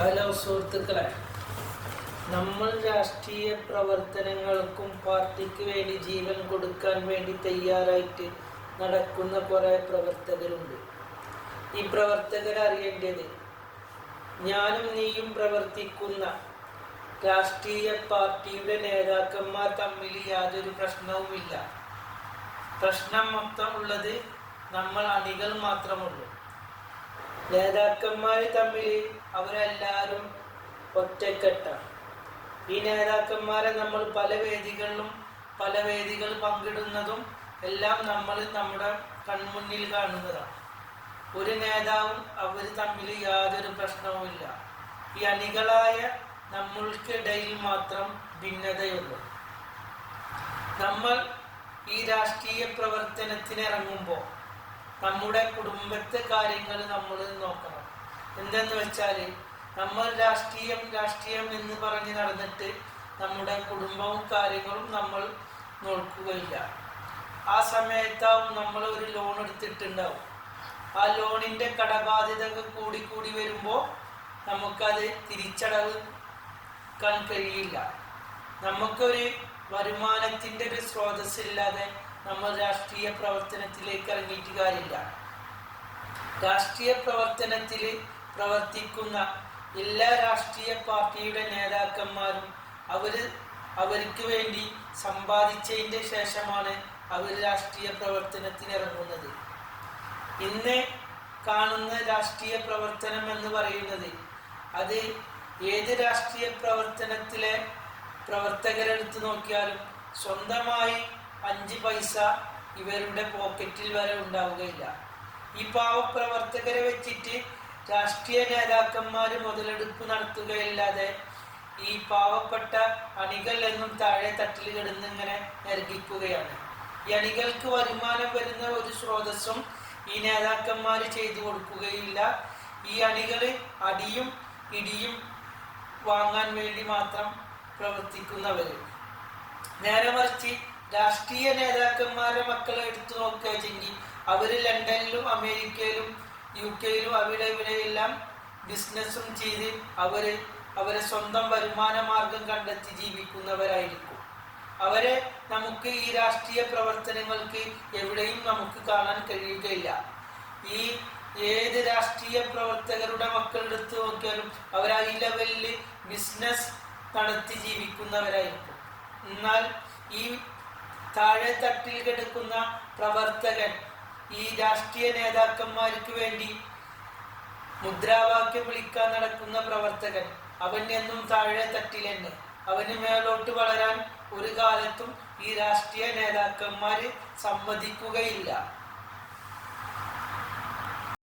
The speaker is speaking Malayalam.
ഹലോ സുഹൃത്തുക്കളെ. നമ്മൾ രാഷ്ട്രീയ പ്രവർത്തനങ്ങൾക്കും പാർട്ടിക്ക് വേണ്ടി ജീവൻ കൊടുക്കാൻ വേണ്ടി തയ്യാറായിട്ട് നടക്കുന്ന കുറേ പ്രവർത്തകരുണ്ട്. ഈ പ്രവർത്തകർ അറിയേണ്ടത് ഞാനും നീയും പ്രവർത്തിക്കുന്ന രാഷ്ട്രീയ പാർട്ടിയുടെ നേതാക്കന്മാർ തമ്മിൽ യാതൊരു പ്രശ്നവുമില്ല. പ്രശ്നം മൊത്തം ഉള്ളത് നമ്മൾ അണികൾ മാത്രമുള്ളൂ നേതാക്കന്മാർ തമ്മിൽ അവരെല്ലാവരും ഒറ്റക്കെട്ടാണ് ഈ നേതാക്കന്മാരെ നമ്മൾ പല വേദികളിലും പല വേദികൾ പങ്കിടുന്നതും എല്ലാം നമ്മൾ നമ്മുടെ കൺമുന്നിൽ കാണുന്നതാണ് ഒരു നേതാവും അവർ തമ്മിൽ യാതൊരു പ്രശ്നവുമില്ല. ഈ അണികളായ നമ്മൾക്കിടയിൽ മാത്രം ഭിന്നതയുള്ളൂ. നമ്മൾ ഈ രാഷ്ട്രീയ പ്രവർത്തനത്തിന് ഇറങ്ങുമ്പോൾ നമ്മുടെ കുടുംബത്തെ കാര്യങ്ങൾ നമ്മൾ നോക്കണം. എന്തെന്ന് വെച്ചാൽ നമ്മൾ രാഷ്ട്രീയം രാഷ്ട്രീയം എന്ന് പറഞ്ഞ് നടന്നിട്ട് നമ്മുടെ കുടുംബവും കാര്യങ്ങളും നമ്മൾ നോക്കുകയില്ല. ആ സമയത്താവും നമ്മൾ ഒരു ലോൺ എടുത്തിട്ടുണ്ടാവും. ആ ലോണിന്റെ കടബാധ്യതകൾ കൂടി കൂടി വരുമ്പോൾ നമുക്കത് തിരിച്ചടവ് കഴിയില്ല. നമുക്കൊരു വരുമാനത്തിന്റെ ഒരു സ്രോതസ്സില്ലാതെ നമ്മൾ രാഷ്ട്രീയ പ്രവർത്തനത്തിലേക്ക് ഇറങ്ങിയിട്ട് കാര്യമില്ല. രാഷ്ട്രീയ പ്രവർത്തനത്തിൽ പ്രവർത്തിക്കുന്ന എല്ലാ രാഷ്ട്രീയ പാർട്ടിയുടെ നേതാക്കന്മാരും അവർ അവർക്ക് വേണ്ടി സമ്പാദിച്ചതിന്റെ ശേഷമാണ് അവർ രാഷ്ട്രീയ പ്രവർത്തനത്തിന് ഇറങ്ങുന്നത്. ഇന്ന് കാണുന്ന രാഷ്ട്രീയ പ്രവർത്തനം എന്ന് പറയുന്നത് അത് ഏത് രാഷ്ട്രീയ പ്രവർത്തനത്തിലെ പ്രവർത്തകരെടുത്ത് നോക്കിയാലും സ്വന്തമായി അഞ്ച് പൈസ ഇവരുടെ പോക്കറ്റിൽ വരെ ഉണ്ടാവുകയില്ല. ഈ പാവപ്രവർത്തകരെ വെച്ചിട്ട് രാഷ്ട്രീയ നേതാക്കന്മാർ മുതലെടുപ്പ് നടത്തുകയല്ലാതെ ഈ പാവപ്പെട്ട അണികൾ എന്നും താഴെ തട്ടിൽ കിടന്നിങ്ങനെ നൽകിക്കുകയാണ് ഈ അണികൾക്ക് വരുമാനം വരുന്ന ഒരു സ്രോതസ്സും ഈ നേതാക്കന്മാർ ചെയ്തു കൊടുക്കുകയില്ല. ഈ അണികൾ അടിയും ഇടിയും വാങ്ങാൻ വേണ്ടി മാത്രം പ്രവർത്തിക്കുന്നവർ നേരെ മറിച്ച് രാഷ്ട്രീയ നേതാക്കന്മാരെ മക്കളെ എടുത്തു നോക്കുകയെങ്കിൽ അവർ ലണ്ടനിലും അമേരിക്കയിലും യു കെയിലും അവിടെ ഇവിടെയെല്ലാം ബിസിനസ്സും ചെയ്ത് അവർ അവരെ സ്വന്തം വരുമാന മാർഗം കണ്ടെത്തി ജീവിക്കുന്നവരായിരിക്കും. അവരെ നമുക്ക് ഈ രാഷ്ട്രീയ പ്രവർത്തനങ്ങൾക്ക് എവിടെയും നമുക്ക് കാണാൻ കഴിയുകയില്ല. ഈ ഏത് രാഷ്ട്രീയ പ്രവർത്തകരുടെ മക്കളെടുത്ത് നോക്കിയാലും അവർ ഈ ലെവലിൽ ബിസിനസ് നടത്തി ജീവിക്കുന്നവരായിരിക്കും. എന്നാൽ ഈ താഴെ തട്ടിൽ കിടക്കുന്ന പ്രവർത്തകൻ ഈ രാഷ്ട്രീയ നേതാക്കന്മാർക്ക് വേണ്ടി മുദ്രാവാക്യം വിളിക്കാൻ നടക്കുന്ന പ്രവർത്തകൻ. അവൻ എന്നും താഴെ തന്നെ അവന് മേലോട്ട് വളരാൻ ഒരു കാലത്തും ഈ രാഷ്ട്രീയ നേതാക്കന്മാര് സമ്മതിക്കുകയില്ല.